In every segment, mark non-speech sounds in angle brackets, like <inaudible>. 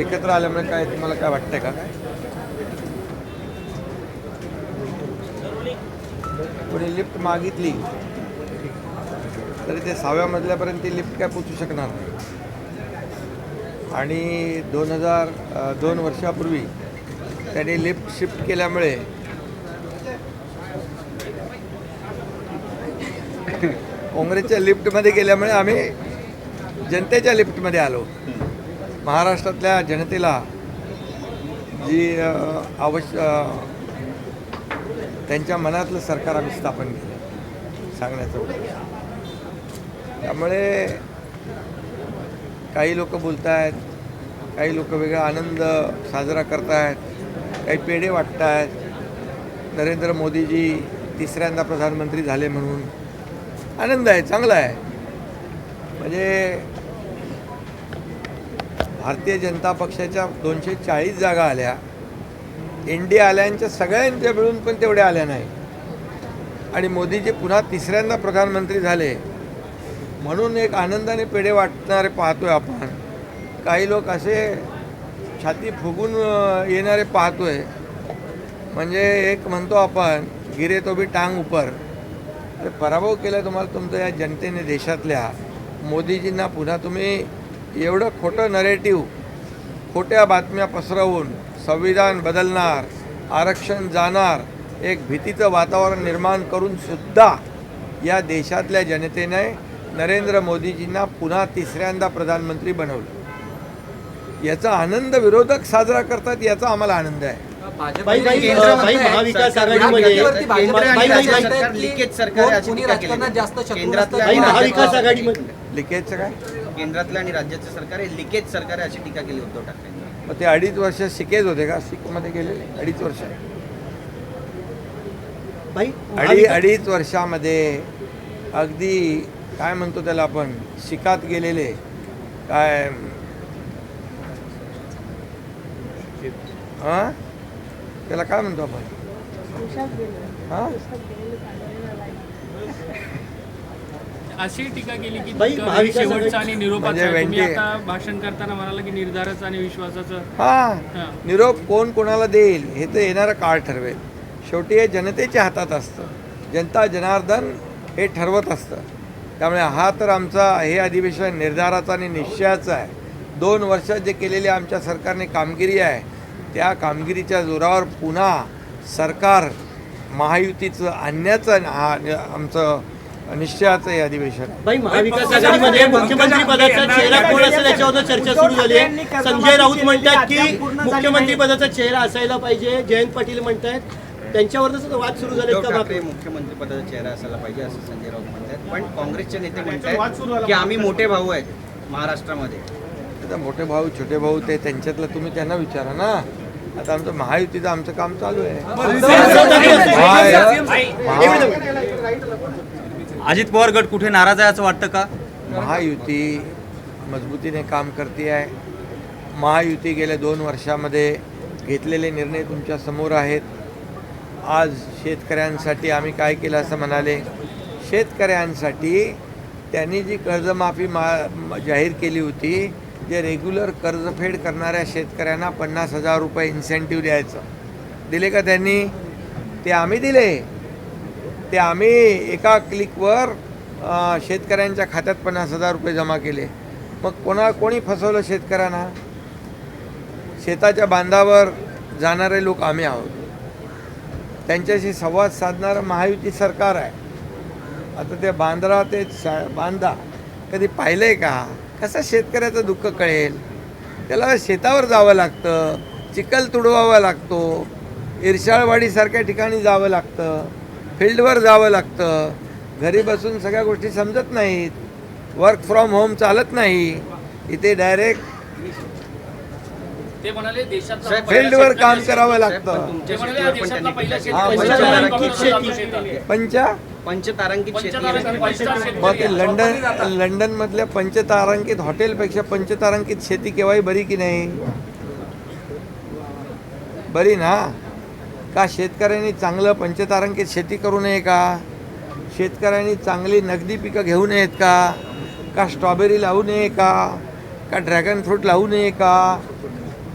एकत्र आल्यामुळे काय तुम्हाला काय वाटतंय का? काय कोणी लिफ्ट मागितली तरी ते सहाव्या मजल्यापर्यंत ती लिफ्ट काय पोचू शकणार नाही. आणि दोन हजार दोन वर्षापूर्वी त्यांनी लिफ्ट शिफ्ट केल्यामुळे काँग्रेसच्या लिफ्टमध्ये गेल्यामुळे आम्ही जनतेच्या लिफ्टमध्ये आलो. महाराष्ट्रातल्या जनतेला जी आवश्य त्यांच्या मनातलं सरकार आम्ही स्थापन केलं सांगण्याचं उद्देश. त्यामुळे काही लोक बोलत आहेत काही लोक वेगळा आनंद साजरा करत आहेत काही पेढे वाटत आहेत नरेंद्र मोदीजी तिसऱ्यांदा प्रधानमंत्री झाले म्हणून आनंद आहे चांगला आहे म्हणजे भारतीय जनता पक्षाच्या दोनशे चाळीस जागा आल्या. एन डी आल्यांच्या सगळ्यांच्या मिळून पण तेवढ्या आल्या नाही. आणि मोदीजी पुन्हा तिसऱ्यांदा प्रधानमंत्री झाले. म्हणून एक आनंदाने पेढे वाटणारे पाहतोय आपण. काही लोक असे छाती फुगून येणारे येणारे पाहतोय. म्हणजे एक म्हणतो आपण गिरे तो बी टांग उपर. तर पराभव केला तुम्हाला तुमच्या या जनतेने देशातल्या. मोदीजींना पुन्हा तुम्ही एवढं खोटं नरेटिव्ह खोट्या बातम्या पसरवून संविधान बदलणार आरक्षण जाणार एक भीतीचं वातावरण निर्माण करून सुद्धा या देशातल्या जनतेने नरेंद्र मोदीजींना पुन्हा तिसऱ्यांदा प्रधानमंत्री बनवलं. याचा आनंद विरोधक साजरा करतात याचा आम्हाला आनंद आहे. लिकेजचं काय? केंद्रातलं आणि राज्याचं सरकार हे लिकेज सरकार आहे अशी टीका केली उद्धव ठाकरे. मग ते अडीच वर्ष शिकेच होते का? सिकमध्ये गेलेले? अडीच वर्ष. अडी अडीच वर्षामध्ये अगदी काय म्हणतो त्याला आपण? शिकात गेलेले. काय? हां? त्याला काय म्हणतो आपण? हां? अशी टीका केली की शेवटचा आणि निरोपाचा म्हणजे. तुम्ही आता भाषण करताना म्हणाला की निर्धाराचं आणि विश्वासाचं हां. हां. निरोप कोण कोणाला देईल हे तर येणारा काळ ठरवेल. शेवटी हे जनतेच्या हातात असतं. जनता जनार्दन हे ठरवत असतं. त्यामुळे हा तर आमचा हे अधिवेशन निर्धाराचा आणि निश्चयाचा आहे. दोन वर्षात जे केलेली आमच्या सरकारने कामगिरी आहे त्या कामगिरीच्या जोरावर पुन्हा सरकार महायुतीचं आणण्याचं हा आमचं निश्चयाचं हे अधिवेशन. आहे बाई महाविकास आघाडीमध्ये मुख्यमंत्री पदाचा चेहरा कोण असेल याच्यावर चर्चा सुरू झाली आहे. संजय राऊत म्हणतात की मुख्यमंत्री पदाचा चेहरा असायला पाहिजे. जयंत पाटील म्हणतायत. त्यांच्यावरच वाद सुरू झाले? मुख्यमंत्री पदाचा चेहरा असायला पाहिजे असं संजय राऊत म्हणतात. पण काँग्रेसचे नेते म्हणतात की आम्ही मोठे भाऊ आहेत महाराष्ट्रामध्ये. आता मोठे भाऊ छोटे भाऊ ते त्यांच्यातलं तुम्ही त्यांना विचारा ना. आता आमचं महायुतीचं आमचं काम चालू आहे. अजित पवार गट कुठे नाराज आहे असं वाटतं का? महायुती मजबूतीने काम करते आहे. महायुती गेल्या दोन वर्षामध्ये घेतलेले निर्णय तुमच्यासमोर आहेत. आज शेतकऱ्यांसाठी आम्ही काय केलं असं म्हणाले? शेतकऱ्यांसाठी त्यांनी जी कर्जमाफी मा जाहीर केली होती जे रेग्युलर कर्जफेड करणाऱ्या शेतकऱ्यांना पन्नास हजार रुपये इन्सेंटिव्ह द्यायचं. दिले का त्यांनी? ते आम्ही दिले. ते आम्ही एका क्लिकवर शेतकऱ्यांच्या खात्यात पन्नास हजार रुपये जमा केले. मग कोणा कोणी फसवलं शेतकऱ्यांना? शेताच्या बांधावर जाणारे लोक आम्ही आहोत. त्यांच्याशी संवाद साधणारं महायुती सरकार आहे. आता ते बांद्रा ते बांधा कधी पाहिलं आहे का? कसं शेतकऱ्याचं दुःख कळेल? त्याला शेतावर जावं लागतं चिखल तुडवावा लागतो इरशाळवाडीसारख्या ठिकाणी जावं लागतं. फील्डवर जावं लागतं. घरी बसून सगळ्या गोष्टी समजत नाहीत. वर्क फ्रॉम होम चालत नाही. इथे डायरेक्ट ते म्हणाले देशातला साहेब, फील्डवर काम करावं लागतं. पंचतारांकित शेती. पंचा पंचतारांकित शेती पंचतारांकित आहे. पंचतारांकित मग ते लंडन लंडनमधल्या पंचतारांकित हॉटेलपेक्षा पंचतारांकित शेती केव्हाही बरी की नाही? बरी ना? का शेतकऱ्यांनी चांगलं पंचतारांकित शेती करू नये का? शेतकऱ्यांनी चांगली नगदी पिकं घेऊ नयेत का? का स्ट्रॉबेरी लावू नये का? का ड्रॅगन फ्रूट लावू नये का?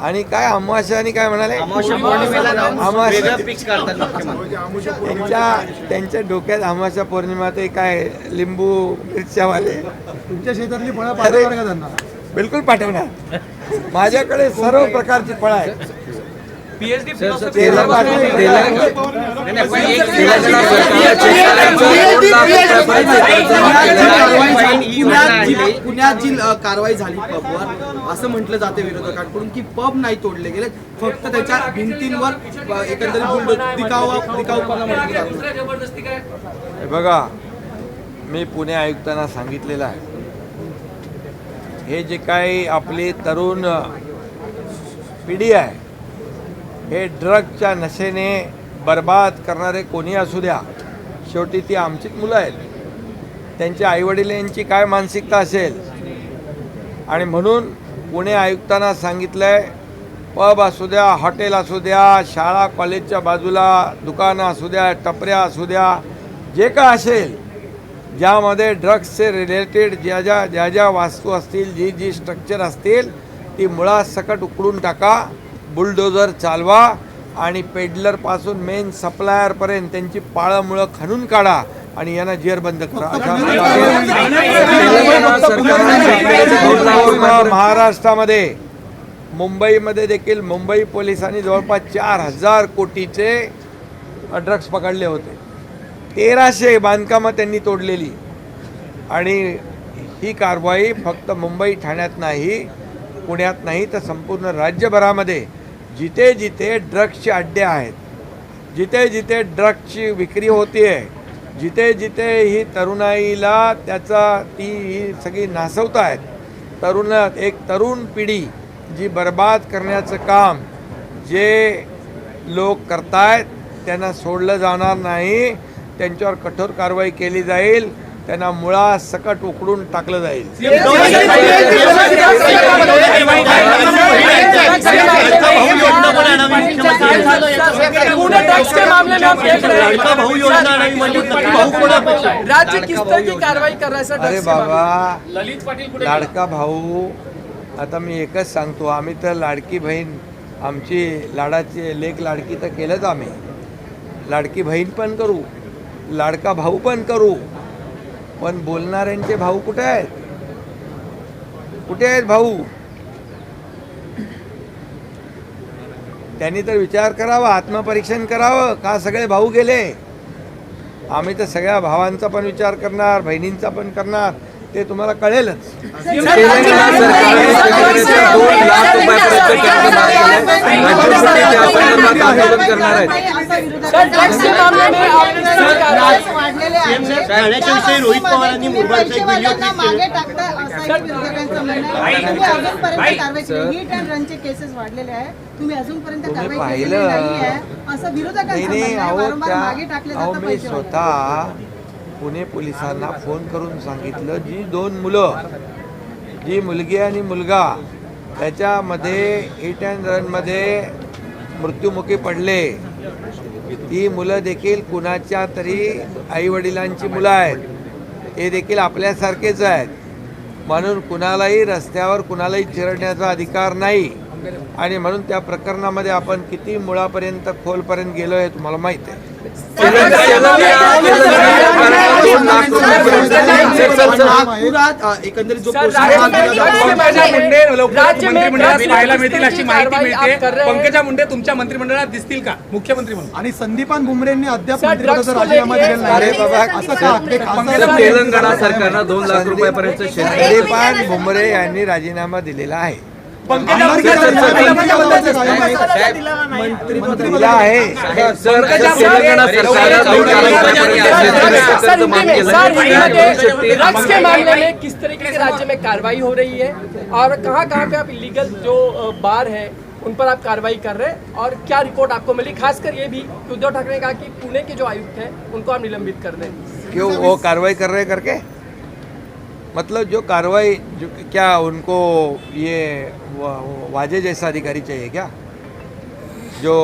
आणि काय अमावस्या आणि काय म्हणाले? त्यांच्या त्यांच्या डोक्यात अमावस्या पौर्णिमा ते काय लिंबू मिरच्यावाले? तुमच्या शेतातली फळं बिलकुल पाठवणार. माझ्याकडे सर्व प्रकारची फळं आहेत. ही पुण्यात जी अ, कारवाई झाली पबवर असं म्हटलं जाते विरोधकांकडून की पब नाही तोडले गेले फक्त त्याच्या भिंतींवर एकंदरीत दिखावा म्हटलं जातं हे बघा मी पुणे आयुक्तांना सांगितलेलं आहे हे जे काही आपली तरुण पिढी आहे हे ड्रगच्या नशेने बर्बाद करणारे कोणी असू द्या. शेवटी ती आमचीच मुलं आहेत. त्यांच्या आईवडिलांची काय मानसिकता असेल? आणि म्हणून पुणे आयुक्तांना सांगितलं आहे पब असू द्या हॉटेल असू द्या शाळा कॉलेजच्या बाजूला दुकानं असू द्या टपऱ्या असू द्या जे काय असेल ज्यामध्ये ड्रग्सचे रिलेटेड ज्या ज्या ज्या ज्या वास्तू असतील जी जी स्ट्रक्चर असतील ती मुळासकट उकडून टाका. बुलडोजर चालवा आणि पेडलरपासून मेन सप्लायरपर्यंत त्यांची पाळंमुळं खणून काढा आणि यांना जेरबंद करा. अशा महाराष्ट्रामध्ये मुंबईमध्ये देखील मुंबई पोलिसांनी जवळपास चार हजार कोटीचे ड्रग्स पकडले होते. तेराशे बांधकामं त्यांनी तोडलेली. आणि ही कारवाई फक्त मुंबई ठाण्यात नाही पुण्यात नाही तर संपूर्ण राज्यभरामध्ये जिथे जिथे ड्रग्सचे अड्डे आहेत जिथे जिथे ड्रग्सची विक्री होती आहे जिथे जिथे ही तरुणाईला त्याचा ती ही सगळी नासवत आहेत तरुण एक तरुण पिढी जी बर्बाद करण्याचं काम जे लोक करतायत त्यांना सोडलं जाणार नाही त्यांच्यावर कठोर कारवाई केली जाईल त्यांना मुळा सकट उकडून टाकलं जाईल. लाडका भाऊ योजना आणावी म्हणजे नक्की भाऊ कोण आहे? राज्य किस तरह की कार्रवाई कर रहा है सर अरे बाबा ललित पाटील लाडका भाऊ आता मी एकच सांगतो आम्ही तर लाडकी बहीण आमची लाडाची लेख लाडकी तर केलंच आम्ही. लाडकी बहीण पण करू लाडका भाऊ पण करू पण बोलणाऱ्यांचे भाऊ कुठे आहेत? कुठे आहेत भाऊ? त्यांनी तर विचार करावा आत्मपरीक्षण करावं का सगळे भाऊ गेले आम्ही तर सगळ्या भावांचा पण विचार करणार बहिणींचा पण करणार ते तुम्हाला कळेलच रोहित पवारांनी केसेस वाढलेले आहे. तुम्ही अजूनपर्यंत कारवाई? केलेली नाही आहे असं विरोधकांचं मागे टाकले जातं मी स्वतः पुणे पोलिसांना फोन करून सांगितलं जी दोन मुलं जी मुलगी आणि मुलगा त्याच्यामध्ये हिट अँड रनमध्ये मृत्युमुखी पडले. ती मुलं देखील कुणाच्या तरी आईवडिलांची मुलं आहेत. हे देखील आपल्यासारखेच आहेत. म्हणून कुणालाही रस्त्यावर कुणालाही चिरडण्याचा अधिकार नाही. आणि म्हणून त्या प्रकरणामध्ये आपण किती मुळापर्यंत खोलपर्यंत गेलो हे तुम्हाला माहीत आहे. एकंदरीत जो हा पंकजा मुंडे पाहायला मिळतील अशी माहिती मिळते। पंकजा तुमच्या मंत्रिमंडळात दिसतील का? मुख्यमंत्री म्हणून. आणि संदीपान भुमरेंनी अद्याप मंत्रिपदाचा को राजीनामा दिलेला अरे नाही बाबा, असं तेलंगणा सरकारनं दोन लाख रुपयापर्यंत संदीपान भुमरे यांनी राजीनामा दिलेला आहे. में ड्रग्स के मामले किस तरीके से राज्य में कार्रवाई हो रही है? और कहाँ कहाँ पे आप इलीगल जो बार है उन पर आप कार्रवाई कर रहे हैं? और क्या रिपोर्ट आपको मिली? खासकर ये भी उद्धव ठाकरे ने कहा कि पुणे के जो आयुक्त हैं उनको आप निलंबित कर दें। क्यों वो कार्रवाई कर रहे करके? मतलब जो कार्रवाई, जो क्या उनको ये वाजे जैसा अधिकारी चाहिए क्या? जो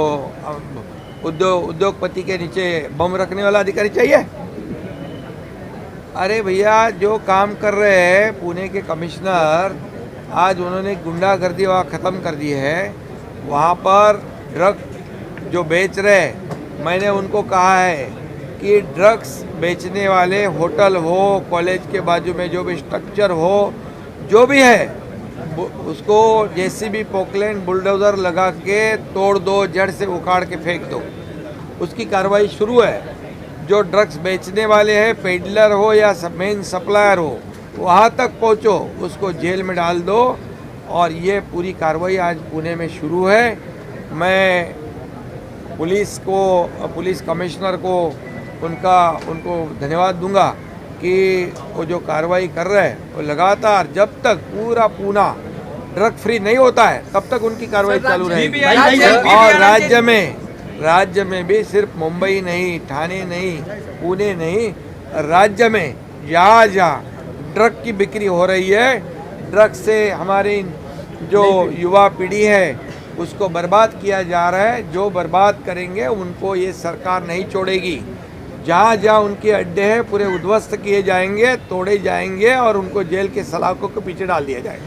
उद्योग, उद्योगपति के नीचे बम रखने वाला अधिकारी चाहिए? अरे भैया, जो काम कर रहे हैं पुणे के कमिश्नर, आज उन्होंने गुंडागर्दी वहाँ ख़त्म कर दी है। वहाँ पर ड्रग जो बेच रहे मैंने उनको कहा है कि ड्रग्स बेचने वाले होटल हो कॉलेज के बाजू में जो भी स्ट्रक्चर हो, जो भी है उसको जेसीबी पोकलैंड बुलडोज़र लगा के तोड़ दो, जड़ से उखाड़ के फेंक दो। उसकी कार्रवाई शुरू है। जो ड्रग्स बेचने वाले हैं पेडलर हो या मेन सप्लायर हो, वहाँ तक पहुँचो, उसको जेल में डाल दो और ये पूरी कार्रवाई आज पुणे में शुरू है। मैं पुलिस को, पुलिस कमिश्नर को उनका उनको धन्यवाद दूँगा कि वो जो कार्रवाई कर रहे हैं वो लगातार जब तक पूरा पूना ड्रग फ्री नहीं होता है तब तक उनकी कार्रवाई चालू रहेगी। और राज्य में राज्य में भी सिर्फ़ मुंबई नहीं ठाणे नहीं पुणे नहीं राज्य में जहाँ जहाँ ड्रग की बिक्री हो रही है। ड्रग से हमारी जो युवा पीढ़ी है उसको बर्बाद किया जा रहा है। जो बर्बाद करेंगे उनको ये सरकार नहीं छोड़ेगी। जहाँ जहाँ उनके अड्डे हैं पूरे उद्ध्वस्त किए जाएँगे तोड़े जाएँगे और उनको जेल के सलाखों के पीछे डाल दिया जाएगा।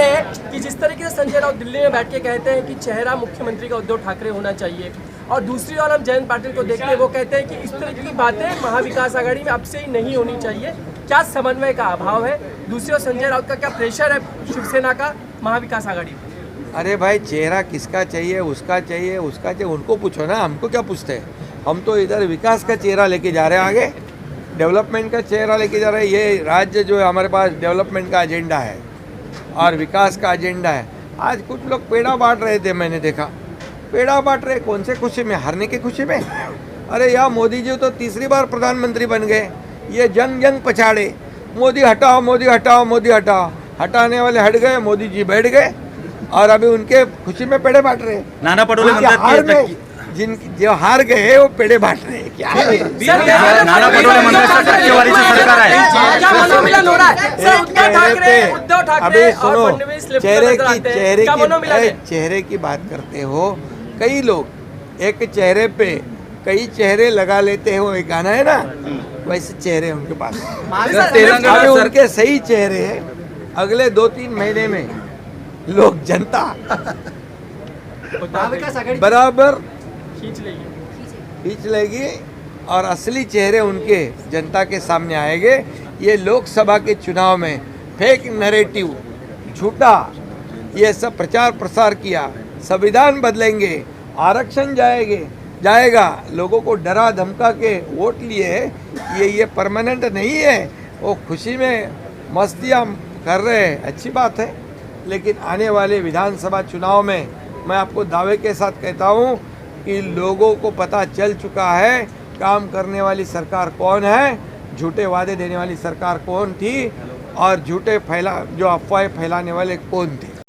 है। कि जिस तरीके से संजय राउत दिल्ली में बैठ के कहते हैं कि चेहरा मुख्यमंत्री का उद्धव ठाकरे होना चाहिए। और दूसरी ओर हम जयंत पाटिल को देखते हैं वो कहते हैं कि इस तरह की बातें महाविकास आघाड़ी में अब से ही नहीं होनी चाहिए। क्या समन्वय का अभाव है? दूसरी ओर संजय राउत का क्या प्रेशर है शिवसेना का महाविकास आघाड़ी में? अरे भाई, चेहरा किसका चाहिए, उसका चाहिए उसका चाहिए? उनको पूछो ना, हमको क्या पूछते हैं? हम तो इधर विकास का चेहरा लेके जा रहे हैं आगे। डेवलपमेंट का चेहरा लेके जा रहे हैं। ये राज्य जो है, हमारे पास डेवलपमेंट का एजेंडा है और विकास का एजेंडा है। आज कुछ लोग पेड़ा बांट रहे थे, मैंने देखा। पेड़ा बांट रहे कौन से खुशी में? हारने की खुशी में? अरे यार, मोदी जी तो तीसरी बार प्रधानमंत्री बन गए। ये जंग जंग पछाड़े। मोदी हटाओ मोदी हटाओ मोदी हटाओ। हटाने वाले हट गए, मोदी जी बैठ गए। और अभी उनके खुशी में पेड़े बांट रहे नाना पटोले उनके हार में जिन जो हार गए वो पेड़े बांट रहे हैं। क्या है? नाना पटोले टक्केवारीचं सरकार हो। है? अभी सुनो चेहरे की चेहरे की है चेहरे की बात करते हो। कई लोग एक चेहरे पे कई चेहरे लगा लेते हैं वो एक गाना है ना? वैसे चेहरे उनके पास। अभी उनके सही चेहरे हैं। अगले दो तीन महीने में लोग जनता। <laughs> बराबर। खींच लेंगे। खींच लेगी और असली चेहरे उनके जनता के सामने आएँगे। ये लोकसभा के चुनाव में फेक नरेटिव झूठा ये सब प्रचार प्रसार किया संविधान बदलेंगे आरक्षण जाएँगे जाएगा। लोगों को डरा धमका के वोट लिए ये ये परमानेंट नहीं है। वो खुशी में मस्तियाँ कर रहे हैं। अच्छी बात है। लेकिन आने वाले विधानसभा चुनाव में मैं आपको दावे के साथ कहता हूँ कि लोगों को पता चल चुका है, काम करने वाली सरकार कौन है, झूठे वादे देने वाली सरकार कौन थी, और झूठे फैला, जो अफवाहें फैलाने वाले कौन थे।